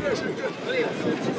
可以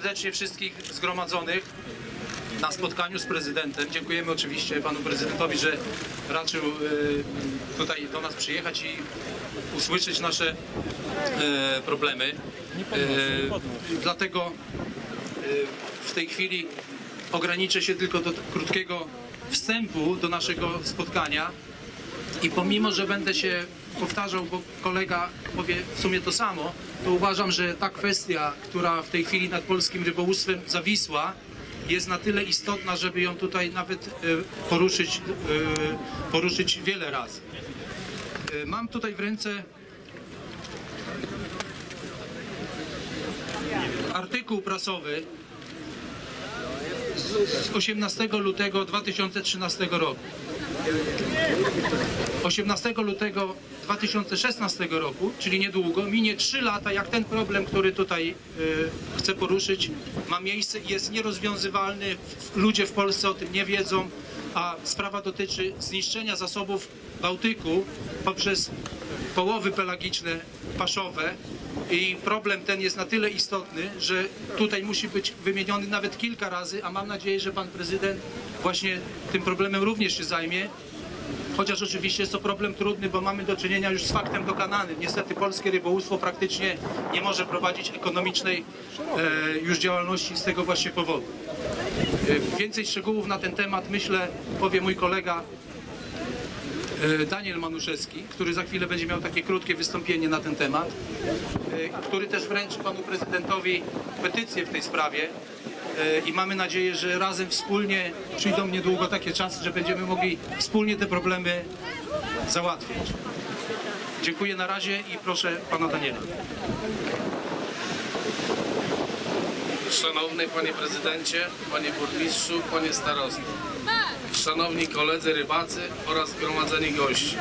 serdecznie wszystkich zgromadzonych na spotkaniu z prezydentem. Dziękujemy oczywiście panu prezydentowi, że raczył e, tutaj do nas przyjechać i usłyszeć nasze e, problemy. E, Dlatego w tej chwili ograniczę się tylko do krótkiego wstępu do naszego spotkania. I pomimo, że będę się powtarzał, bo kolega powie w sumie to samo, to uważam, że ta kwestia, która w tej chwili nad polskim rybołówstwem zawisła, jest na tyle istotna, żeby ją tutaj nawet e, poruszyć, e, poruszyć wiele razy. E, Mam tutaj w ręce artykuł prasowy z z 18 lutego 2013 roku. 18 lutego 2016 roku, czyli niedługo, minie 3 lata, jak ten problem, który tutaj y, chcę poruszyć, ma miejsce i jest nierozwiązywalny. Ludzie w Polsce o tym nie wiedzą, a sprawa dotyczy zniszczenia zasobów Bałtyku poprzez połowy pelagiczne paszowe i problem ten jest na tyle istotny, że tutaj musi być wymieniony nawet kilka razy, a mam nadzieję, że pan prezydent właśnie tym problemem również się zajmie Chociaż oczywiście jest to problem trudny, bo mamy do czynienia już z faktem dokonanym. Niestety polskie rybołówstwo praktycznie nie może prowadzić ekonomicznej e, już działalności z tego właśnie powodu. E, więcej szczegółów na ten temat myślę powie mój kolega e, Daniel Manuszewski, który za chwilę będzie miał takie krótkie wystąpienie na ten temat, e, który też wręczy panu prezydentowi petycję w tej sprawie i mamy nadzieję, że razem wspólnie przyjdą niedługo takie czasy, że będziemy mogli wspólnie te problemy załatwić. Dziękuję na razie i proszę pana Daniela. Szanowny Panie Prezydencie, Panie Burmistrzu, Panie Starosto, Szanowni koledzy rybacy oraz zgromadzeni gości.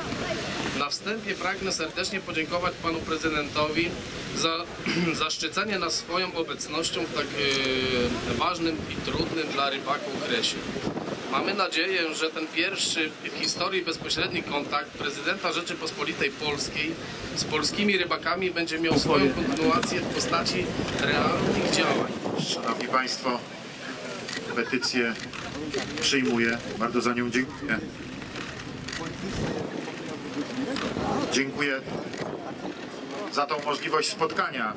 Na wstępie pragnę serdecznie podziękować Panu Prezydentowi za zaszczycenie nas swoją obecnością w tak e, ważnym i trudnym dla rybaków okresie. Mamy nadzieję, że ten pierwszy w historii bezpośredni kontakt prezydenta Rzeczypospolitej Polskiej z polskimi rybakami będzie miał swoją kontynuację w postaci realnych działań. Szanowni Państwo, petycję przyjmuję. Bardzo za nią dziękuję. Dziękuję za tą możliwość spotkania.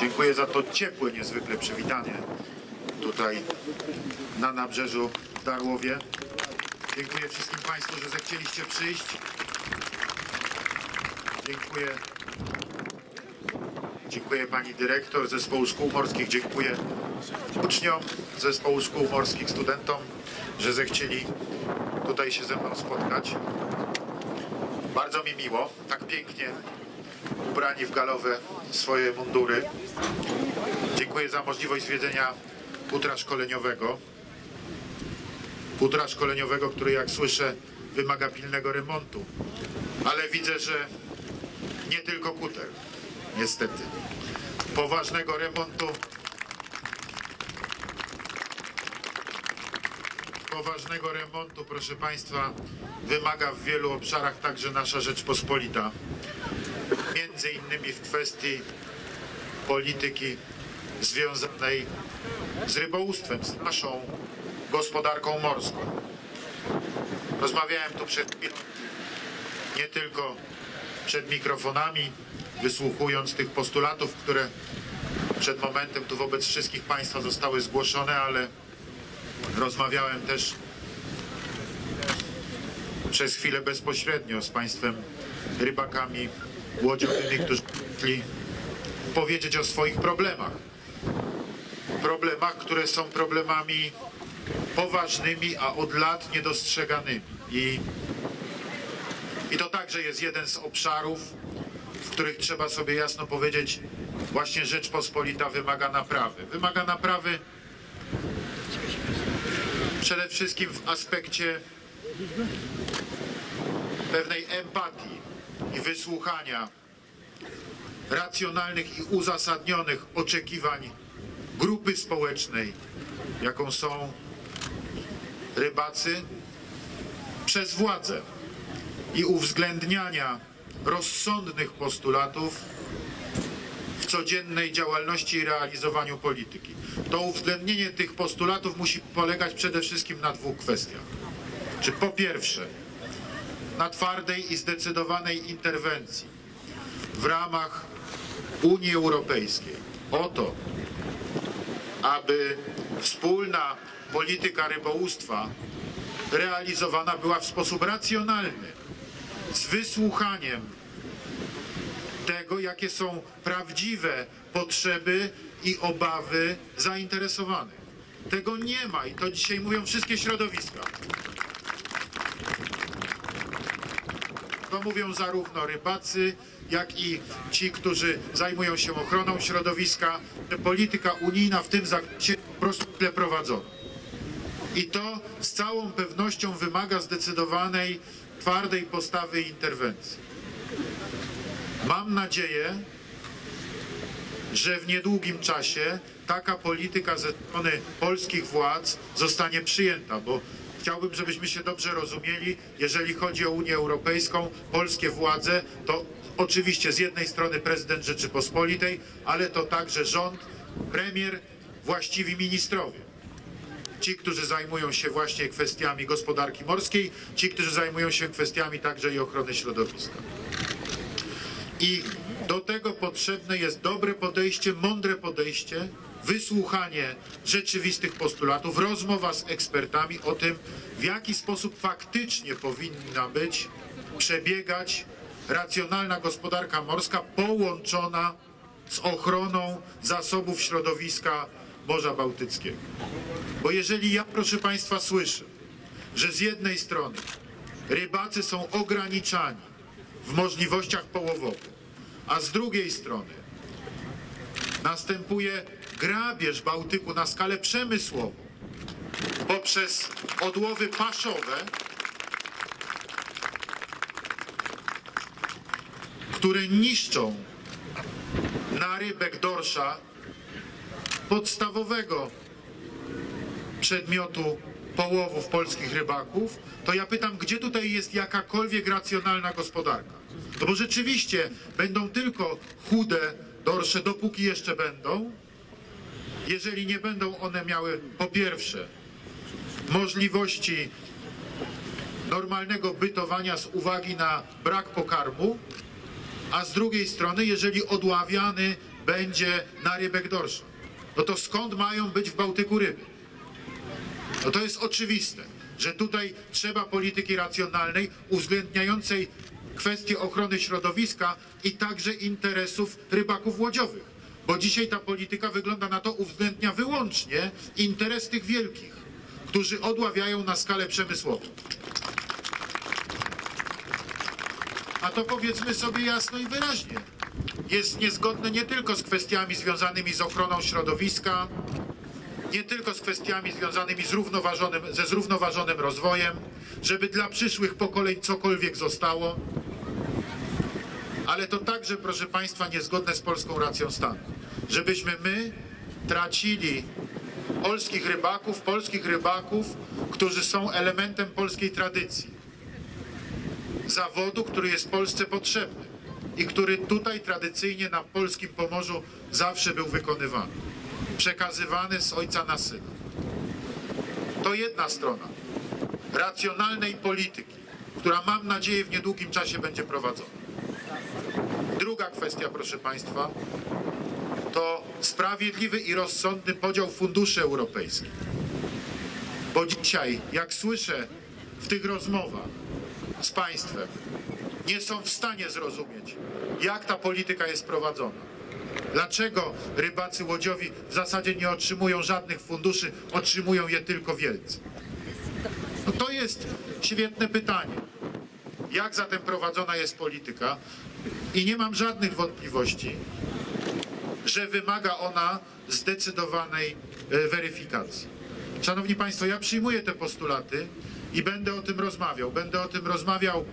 Dziękuję za to ciepłe niezwykle przywitanie tutaj na nabrzeżu w Darłowie. Dziękuję wszystkim Państwu, że zechcieliście przyjść. Dziękuję Dziękuję pani dyrektor zespołu szkół morskich, dziękuję uczniom zespołu szkół morskich, studentom, że zechcieli tutaj się ze mną spotkać. Bardzo mi miło, tak pięknie ubrani w galowe swoje mundury. Dziękuję za możliwość zwiedzenia futra szkoleniowego. Futra szkoleniowego, który jak słyszę wymaga pilnego remontu. Ale widzę, że nie tylko kuter niestety. Poważnego remontu poważnego remontu, proszę Państwa, wymaga w wielu obszarach także nasza Rzeczpospolita. Między innymi w kwestii polityki związanej z rybołówstwem, z naszą gospodarką morską. Rozmawiałem tu przed chwilą nie tylko przed mikrofonami, wysłuchując tych postulatów, które przed momentem tu wobec wszystkich Państwa zostały zgłoszone, ale rozmawiałem też przez chwilę bezpośrednio z Państwem rybakami łodziowymi, którzy chcieli powiedzieć o swoich problemach. Problemach, które są problemami poważnymi, a od lat niedostrzeganymi. I, I to także jest jeden z obszarów, w których trzeba sobie jasno powiedzieć, właśnie Rzeczpospolita wymaga naprawy. Wymaga naprawy przede wszystkim w aspekcie pewnej empatii i wysłuchania racjonalnych i uzasadnionych oczekiwań grupy społecznej, jaką są rybacy, przez władzę i uwzględniania rozsądnych postulatów codziennej działalności i realizowaniu polityki. To uwzględnienie tych postulatów musi polegać przede wszystkim na dwóch kwestiach. Czy po pierwsze, na twardej i zdecydowanej interwencji w ramach Unii Europejskiej o to, aby wspólna polityka rybołówstwa realizowana była w sposób racjonalny, z wysłuchaniem tego, jakie są prawdziwe potrzeby i obawy zainteresowanych. Tego nie ma i to dzisiaj mówią wszystkie środowiska. To mówią zarówno rybacy, jak i ci, którzy zajmują się ochroną środowiska. Polityka unijna w tym zakresie po prostu źle prowadzona. I to z całą pewnością wymaga zdecydowanej, twardej postawy i interwencji. Mam nadzieję, że w niedługim czasie taka polityka ze strony polskich władz zostanie przyjęta, bo chciałbym, żebyśmy się dobrze rozumieli, jeżeli chodzi o Unię Europejską, polskie władze, to oczywiście z jednej strony prezydent Rzeczypospolitej, ale to także rząd, premier, właściwi ministrowie. Ci, którzy zajmują się właśnie kwestiami gospodarki morskiej, ci, którzy zajmują się kwestiami także i ochrony środowiska. I do tego potrzebne jest dobre podejście, mądre podejście, wysłuchanie rzeczywistych postulatów, rozmowa z ekspertami o tym, w jaki sposób faktycznie powinna być, przebiegać racjonalna gospodarka morska połączona z ochroną zasobów środowiska Morza Bałtyckiego. Bo jeżeli ja, proszę Państwa, słyszę, że z jednej strony rybacy są ograniczani w możliwościach połowowych, a z drugiej strony następuje grabież Bałtyku na skalę przemysłową poprzez odłowy paszowe, które niszczą narybek dorsza podstawowego przedmiotu połowów polskich rybaków, to ja pytam, gdzie tutaj jest jakakolwiek racjonalna gospodarka? No bo rzeczywiście będą tylko chude dorsze, dopóki jeszcze będą, jeżeli nie będą one miały po pierwsze możliwości normalnego bytowania z uwagi na brak pokarmu, a z drugiej strony, jeżeli odławiany będzie na rybek dorsza, no to skąd mają być w Bałtyku ryby? No to jest oczywiste, że tutaj trzeba polityki racjonalnej, uwzględniającej kwestie ochrony środowiska i także interesów rybaków łodziowych. Bo dzisiaj ta polityka wygląda na to, uwzględnia wyłącznie interes tych wielkich, którzy odławiają na skalę przemysłową. A to powiedzmy sobie jasno i wyraźnie. Jest niezgodne nie tylko z kwestiami związanymi z ochroną środowiska, nie tylko z kwestiami związanymi z równoważonym, ze zrównoważonym rozwojem, żeby dla przyszłych pokoleń cokolwiek zostało, ale to także, proszę Państwa, niezgodne z polską racją stanu. Żebyśmy my tracili polskich rybaków, polskich rybaków, którzy są elementem polskiej tradycji. Zawodu, który jest Polsce potrzebny i który tutaj tradycyjnie na polskim Pomorzu zawsze był wykonywany. Przekazywany z ojca na syna. To jedna strona racjonalnej polityki, która mam nadzieję w niedługim czasie będzie prowadzona. Druga kwestia, proszę Państwa, to sprawiedliwy i rozsądny podział funduszy europejskich. Bo dzisiaj, jak słyszę w tych rozmowach z Państwem, nie są w stanie zrozumieć, jak ta polityka jest prowadzona. Dlaczego rybacy łodziowi w zasadzie nie otrzymują żadnych funduszy, otrzymują je tylko wielcy? No to jest świetne pytanie. Jak zatem prowadzona jest polityka? I nie mam żadnych wątpliwości, że wymaga ona zdecydowanej e, weryfikacji. Szanowni Państwo, ja przyjmuję te postulaty i będę o tym rozmawiał. Będę o tym rozmawiał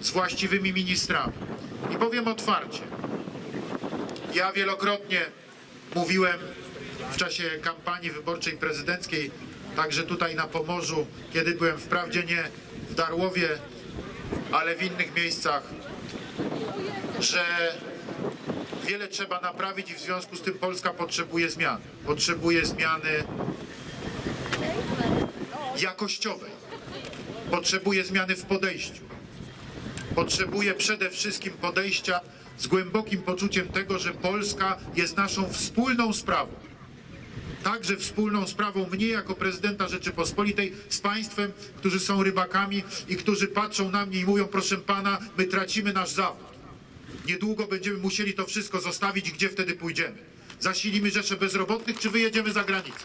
z właściwymi ministrami. I powiem otwarcie. Ja wielokrotnie mówiłem w czasie kampanii wyborczej prezydenckiej, także tutaj na Pomorzu, kiedy byłem wprawdzie nie w Darłowie, ale w innych miejscach, że wiele trzeba naprawić i w związku z tym Polska potrzebuje zmiany. Potrzebuje zmiany jakościowej. Potrzebuje zmiany w podejściu. Potrzebuje przede wszystkim podejścia z głębokim poczuciem tego, że Polska jest naszą wspólną sprawą. Także wspólną sprawą mnie jako prezydenta Rzeczypospolitej z państwem, którzy są rybakami i którzy patrzą na mnie i mówią, proszę pana, my tracimy nasz zawód. Niedługo będziemy musieli to wszystko zostawić, gdzie wtedy pójdziemy? Zasilimy rzesze bezrobotnych, czy wyjedziemy za granicę?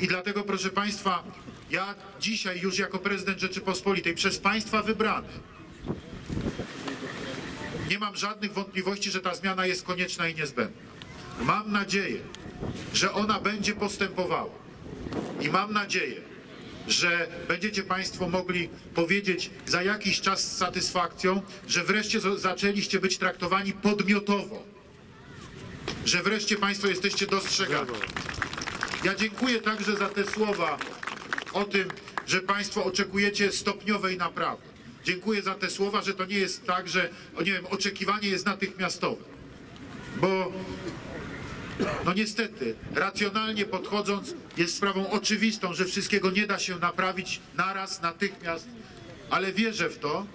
I dlatego, proszę Państwa, ja dzisiaj już jako prezydent Rzeczypospolitej przez Państwa wybrany nie mam żadnych wątpliwości, że ta zmiana jest konieczna i niezbędna. Mam nadzieję, że ona będzie postępowała. I mam nadzieję, że będziecie Państwo mogli powiedzieć za jakiś czas z satysfakcją, że wreszcie zaczęliście być traktowani podmiotowo. Że wreszcie Państwo jesteście dostrzegani. Ja dziękuję także za te słowa o tym, że Państwo oczekujecie stopniowej naprawy. Dziękuję za te słowa, że to nie jest tak, że nie wiem, oczekiwanie jest natychmiastowe. Bo no niestety, racjonalnie podchodząc, jest sprawą oczywistą, że wszystkiego nie da się naprawić naraz, natychmiast, ale wierzę w to,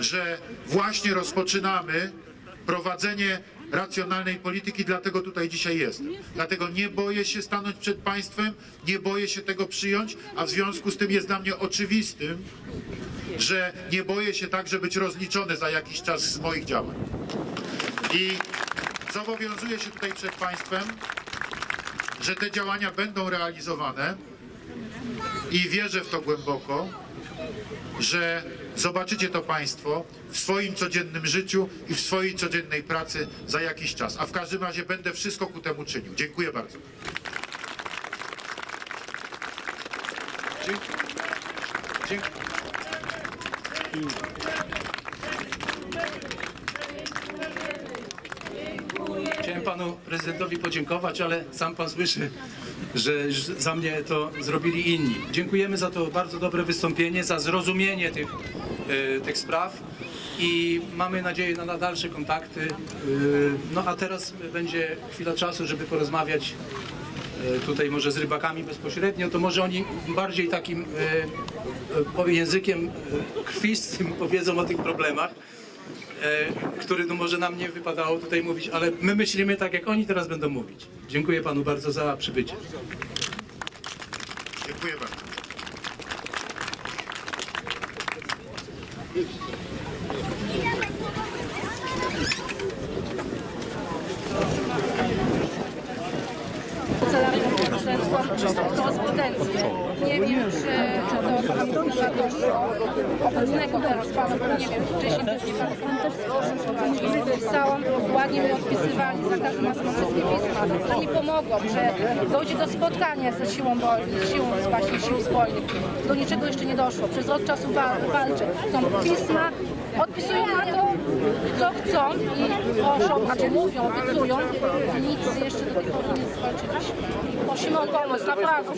że właśnie rozpoczynamy prowadzenie racjonalnej polityki, dlatego tutaj dzisiaj jestem. Dlatego nie boję się stanąć przed państwem, nie boję się tego przyjąć, a w związku z tym jest dla mnie oczywistym, że nie boję się także być rozliczony za jakiś czas z moich działań. I zobowiązuję się tutaj przed państwem, że te działania będą realizowane i wierzę w to głęboko, że zobaczycie to Państwo w swoim codziennym życiu i w swojej codziennej pracy za jakiś czas. A w każdym razie będę wszystko ku temu czynił. Dziękuję bardzo. Dziękuję. Dziękuję. Chciałem panu prezydentowi podziękować, ale sam pan słyszy, że za mnie to zrobili inni. Dziękujemy za to bardzo dobre wystąpienie, za zrozumienie tych, e, tych spraw i mamy nadzieję na na dalsze kontakty. E, No a teraz będzie chwila czasu, żeby porozmawiać e, tutaj może z rybakami bezpośrednio, to może oni bardziej takim językiem krwistym powiedzą o tych problemach, który no może nam nie wypadało tutaj mówić, ale my myślimy tak, jak oni teraz będą mówić. Dziękuję panu bardzo za przybycie. Dziękuję bardzo. Nie wiem, czy to obecnego teraz pana, bo nie wiem, wcześniej też nie pan też złożył, pisałam, ładnie mi odpisywali, za każdym razem wszystkie pisma. To mi pomogło, że dojdzie do spotkania ze siłą, wol- siłą właśnie sił zbrojnych. Do niczego jeszcze nie doszło. Przez od czasu wal, walczę. Są pisma, odpisują na to, co chcą i proszą, znaczy mówią, obiecują, nic jeszcze do tej pory nie zwalczyliśmy. Prosimy o pomoc, naprawdę.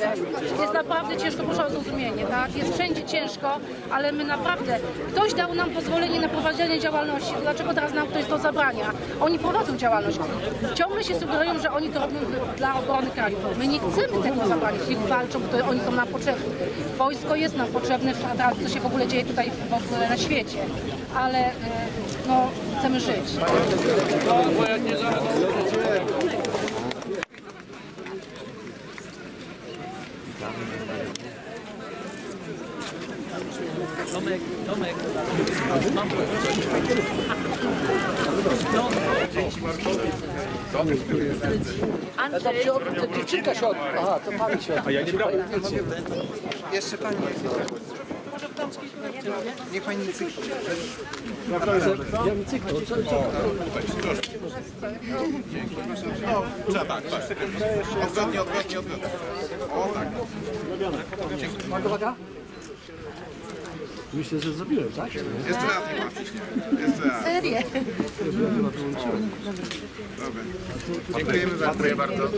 Jest naprawdę ciężko, proszę o zrozumienie, tak? Jest wszędzie ciężko, ale my naprawdę, ktoś dał nam pozwolenie na prowadzenie działalności, dlaczego teraz nam ktoś to zabrania? Oni prowadzą działalność. Ciągle się sugerują, że oni to robią dla obrony kraju. My nie chcemy tego zabraniać, niech walczą, bo oni są nam potrzebni. Wojsko jest nam potrzebne, a teraz co się w ogóle dzieje tutaj na świecie. Ale e, no, chcemy żyć. Dziewczynka się od... Aha, to pani się. A ja nie brałem. Jeszcze pani. Niech pani nie cykli. Ja mi cyknął. Trzeba tak, tak. Odwrotnie, odwrotnie, odwrotnie. O tak. Uwaga, uwaga. Myślę, że zrobiłem, tak? Jeszcze raz nie ma ciśnienia. Jeszcze raz. Serię. Dobra. Dziękujemy bardzo.